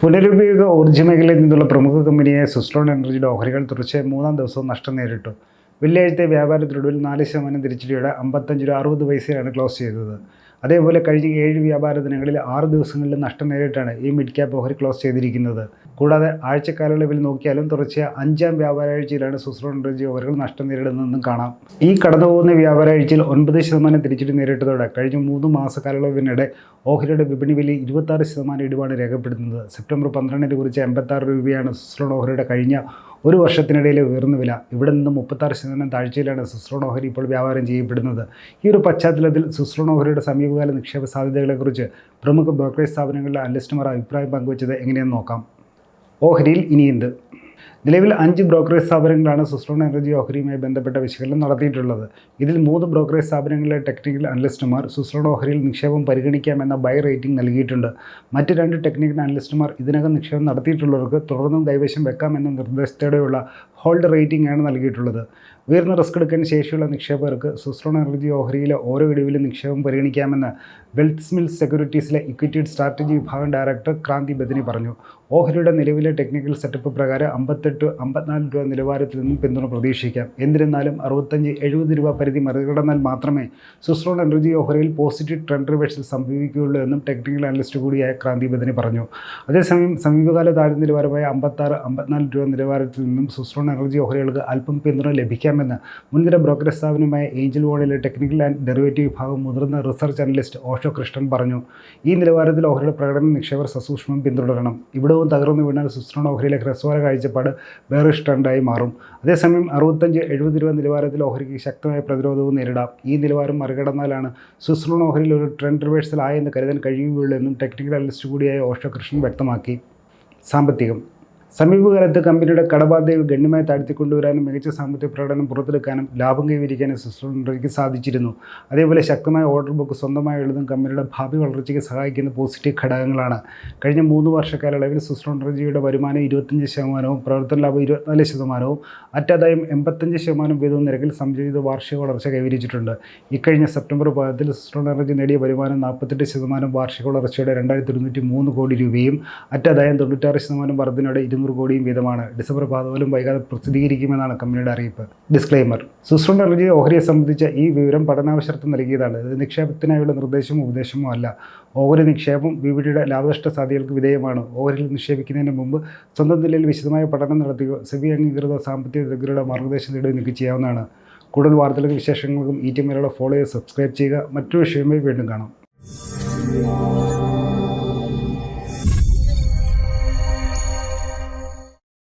പുനരുപയോഗ ഊർജ മേഖലയിൽ നിന്നുള്ള പ്രമുഖ കമ്പനിയായ സുസ്ട്രോൺ എനർജിയുടെ ഓഹരികൾ തുടർച്ചയായി മൂന്നാം ദിവസവും നഷ്ടം നേരിട്ടു. വെള്ളിയാഴ്ചത്തെ വ്യാപാരത്തിനൊടുവിൽ നാല് ശതമാനം തിരിച്ചടിയോടെ അമ്പത്തഞ്ച് രൂപ അറുപത് പൈസയാണ് ക്ലോസ് ചെയ്തത്. അതേപോലെ കഴിഞ്ഞ ഏഴ് വ്യാപാര ദിനങ്ങളിൽ ആറ് ദിവസങ്ങളിൽ നഷ്ടം നേരിട്ടാണ് ഈ മിഡ് ക്യാപ്പ് ഓഹരി ക്ലോസ് ചെയ്തിരിക്കുന്നത്. കൂടാതെ ആഴ്ചക്കാലയളവിൽ നോക്കിയാലും തുടർച്ചയായ അഞ്ചാം വ്യാപാരാഴ്ചയിലാണ് സുസ്രോൺ എനർജി ഓഹരികൾ നഷ്ടം നേരിടുന്നതെന്നും കാണാം. ഈ കടന്നുപോകുന്ന വ്യാപാരാഴ്ചയിൽ ഒൻപത് ശതമാനം തിരിച്ചടി നേരിട്ടതോടെ കഴിഞ്ഞ മൂന്ന് മാസക്കാലയളവിനിടെ ഓഹരിയുടെ വിപണി വില ഇരുപത്താറ് ശതമാനം ഇടിവാണ് രേഖപ്പെടുത്തുന്നത്. സെപ്റ്റംബർ പന്ത്രണ്ടിന് കുറിച്ച് എൺപത്താറ് രൂപയാണ് സുസ്രോൺ ഓഹരിയുടെ കഴിഞ്ഞ ഒരു വർഷത്തിനിടയിലെ ഉയർന്ന വില. ഇവിടെ നിന്ന് മുപ്പത്താറ് ശതമാനം താഴ്ചയിലാണ് സുസ്ട്രോൺ ഓഹരി ഇപ്പോൾ വ്യാപാരം ചെയ്യപ്പെടുന്നത്. ഈ ഒരു പശ്ചാത്തലത്തിൽ ഓഹരിയുടെ സമീപകാല നിക്ഷേപ സാധ്യതകളെക്കുറിച്ച് പ്രമുഖ ബ്രോക്കറേജ് സ്ഥാപനങ്ങളിലെ അനലിസ്റ്റുമാർ അഭിപ്രായം പങ്കുവച്ചത് എങ്ങനെയെന്ന് നോക്കാം. ഓഹരിയിൽ ഇനിയുണ്ട്. നിലവിൽ അഞ്ച് ബ്രോക്കറേജ് സ്ഥാപനങ്ങളാണ് സുസ്ട്രോൺ എനർജി ഓഹരിയുമായി ബന്ധപ്പെട്ട വിശകലനം നടത്തിയിട്ടുള്ളത്. ഇതിൽ മൂന്ന് ബ്രോക്കറേജ് സ്ഥാപനങ്ങളിലെ ടെക്നിക്കൽ അനലിസ്റ്റുമാർ സുസ്ട്രോൺ ഓഹരിയിൽ നിക്ഷേപം പരിഗണിക്കാമെന്ന ബൈ റേറ്റിംഗ് നൽകിയിട്ടുണ്ട്. മറ്റ് രണ്ട് ടെക്നിക്കൽ അനലിസ്റ്റുമാർ ഇതിനകം നിക്ഷേപം നടത്തിയിട്ടുള്ളവർക്ക് തുടർന്നും കൈവശം വെക്കാമെന്ന നിർദ്ദേശത്തോടെയുള്ള ഹോൾഡ് റേറ്റിംഗ് ആണ് നൽകിയിട്ടുള്ളത്. ഉയർന്ന റിസ്ക് എടുക്കാൻ ശേഷിയുള്ള നിക്ഷേപകർക്ക് സുസ്രോൺ എനർജി ഓഹരിയിലെ ഓരോ ഇടിവിലും നിക്ഷേപം പരിഗണിക്കാമെന്ന് വെൽത്ത് മിൽസ് സെക്യൂരിറ്റീസിലെ ഇക്വിറ്റഡ് സ്ട്രാറ്റജി വിഭാഗം ഡയറക്ടർ ക്രാന്തി ബദിനി പറഞ്ഞു. ഓഹരിയുടെ നിലവിലെ ടെക്നിക്കൽ സെറ്റപ്പ് പ്രകാരം അമ്പത്തെട്ട് അമ്പത്തിനാല് രൂപ നിലവാരത്തിൽ നിന്നും പിന്തുണ പ്രതീക്ഷിക്കാം. എന്നിരുന്നാലും അറുപത്തഞ്ച് എഴുപത് രൂപ പരിധി മറികടന്നാൽ മാത്രമേ സുസ്രോൺ എനർജി ഓഹരിയിൽ പോസിറ്റീവ് ട്രെൻഡ് റിവേഴ്സൽ സംഭവിക്കുകയുള്ളൂ എന്നും ടെക്നിക്കൽ അനലിസ്റ്റ് കൂടിയായ ക്രാന്തി ബദനി പറഞ്ഞു. അതേസമയം സമീപകാല താഴ്ന്ന നിലവാരമായ അമ്പത്താറ് അമ്പത്തിനാല് രൂപ നിലവാരത്തിൽ നിന്നും സുസ്രോൺ എനർജി ഓഹരികൾക്ക് അല്പം പിന്തുണ ലഭിക്കാമെന്ന് മുൻനിര ബ്രോക്കറേജ് സ്ഥാപനമായ ഏഞ്ചൽ വോണിലെ ടെക്നിക്കൽ ആൻഡ് ഡെറിവേറ്റീവ് വിഭാഗം മുതിർന്ന റിസർച്ച് അനലിസ്റ്റ് ഓഷോ കൃഷ്ണൻ പറഞ്ഞു. ഈ നിലവാരത്തിൽ ഓഹരിയുടെ പ്രകടനം നിക്ഷേപർ സസൂക്ഷ്മം പിന്തുടരണം. ഇവിടവും തകർന്നു വീണാൽ സുസ്രോൺ ഓഹരിയിലെ ഹ്രസ്വര കാഴ്ചപ്പാട് ബെയറിഷ് ട്രെൻഡായി മാറും. അതേസമയം അറുപത്തഞ്ച് എഴുപത് രൂപ നിലവാരത്തിൽ ഓഹരിക്ക് ശക്തമായ പ്രതിരോധവും നേരിടാം. ഈ നിലവാരം മറികടന്നാലാണ് സുസ്ട്രോൺ ഓഹരിയിൽ ഒരു ട്രെൻഡ് റിവേഴ്സൽ ആയെന്ന് കരുതാൻ കഴിയുകയുള്ളൂ എന്നും ടെക്നിക്കൽ അനലിസ്റ്റ് കൂടിയായ ഓഷോ കൃഷ്ണൻ വ്യക്തമാക്കി. സാമ്പത്തികം. സമീപകാലത്ത് കമ്പനിയുടെ കടബാധ്യതകൾ ഗണ്യമായി താഴ്ത്തിക്കൊണ്ടുവരാനും മികച്ച സാമ്പത്തിക പ്രകടനം പുറത്തെടുക്കാനും ലാഭം കൈവരിക്കാനും സിസ്റ്ററിക്ക് സാധിച്ചിരുന്നു. അതേപോലെ ശക്തമായ ഓർഡർ ബുക്ക് സ്വന്തമായി ഉള്ളതും കമ്പനിയുടെ ഭാവി വളർച്ചയ്ക്ക് സഹായിക്കുന്ന പോസിറ്റീവ് ഘടകങ്ങളാണ്. കഴിഞ്ഞ മൂന്ന് വർഷക്കാലയളവിൽ സിസ്റ്റോണ്ടർജിയുടെ വരുമാനം ഇരുപത്തഞ്ച് ശതമാനവും പ്രവർത്തന ലാഭം ഇരുപത്തിനാല് ശതമാനവും അറ്റാദായം എൺപത്തഞ്ച് ശതമാനം വീതവും നിരക്കിൽ സംയോജിത വാർഷിക വളർച്ച കൈവരിച്ചിട്ടുണ്ട്. ഇക്കഴിഞ്ഞ സെപ്റ്റംബർ പാദത്തിൽ സിസ്റ്റോൺ എനർജി നേടിയ വരുമാനം നാൽപ്പത്തെട്ട് ശതമാനം വാർഷിക വളർച്ചയുടെ രണ്ടായിരത്തി ഇരുന്നൂറ്റി മൂന്ന് കോടി രൂപയും അറ്റാദായം തൊണ്ണൂറ്റാറ് ശതമാനം വർധനയുടെ ഇരുന്നൂറ് കോടിയും വീതമാണ്. ഡിസംബർ പാതോലും വൈകാതെ പ്രസിദ്ധീകരിക്കുമെന്നാണ് കമ്പനിയുടെ അറിയിപ്പ്. ഡിസ്ക്ലൈമർ സുസ്രണ്ട് എനർജി ഓഹരിയെ സംബന്ധിച്ച ഈ വിവരം പഠനാവശ്യർത്ഥം നൽകിയതാണ്. ഇത് നിക്ഷേപത്തിനായുള്ള നിർദ്ദേശമോ ഉപദേശമോ അല്ല. ഓഹരി നിക്ഷേപം വിപണിയുടെ ലാഭനഷ്ട സാധ്യതകൾക്ക് വിധേയമാണ്. ഓഹരിയിൽ നിക്ഷേപിക്കുന്നതിന് മുമ്പ് സ്വന്തം നിലയിൽ വിശദമായ പഠനം നടത്തുകയോ സെബി അംഗീകൃത സാമ്പത്തിക വിദഗ്ധരുടെ മാർഗനിർദ്ദേശം നേടുകയോ നിങ്ങൾക്ക് ചെയ്യാവുന്നതാണ് കൂടുതൽ വാർത്തകൾക്കും വിശേഷങ്ങൾക്കും ഈ ടി ഫോളോ ചെയ്ത് സബ്സ്ക്രൈബ് ചെയ്യുക. മറ്റൊരു വിഷയമായി വീണ്ടും കാണാം.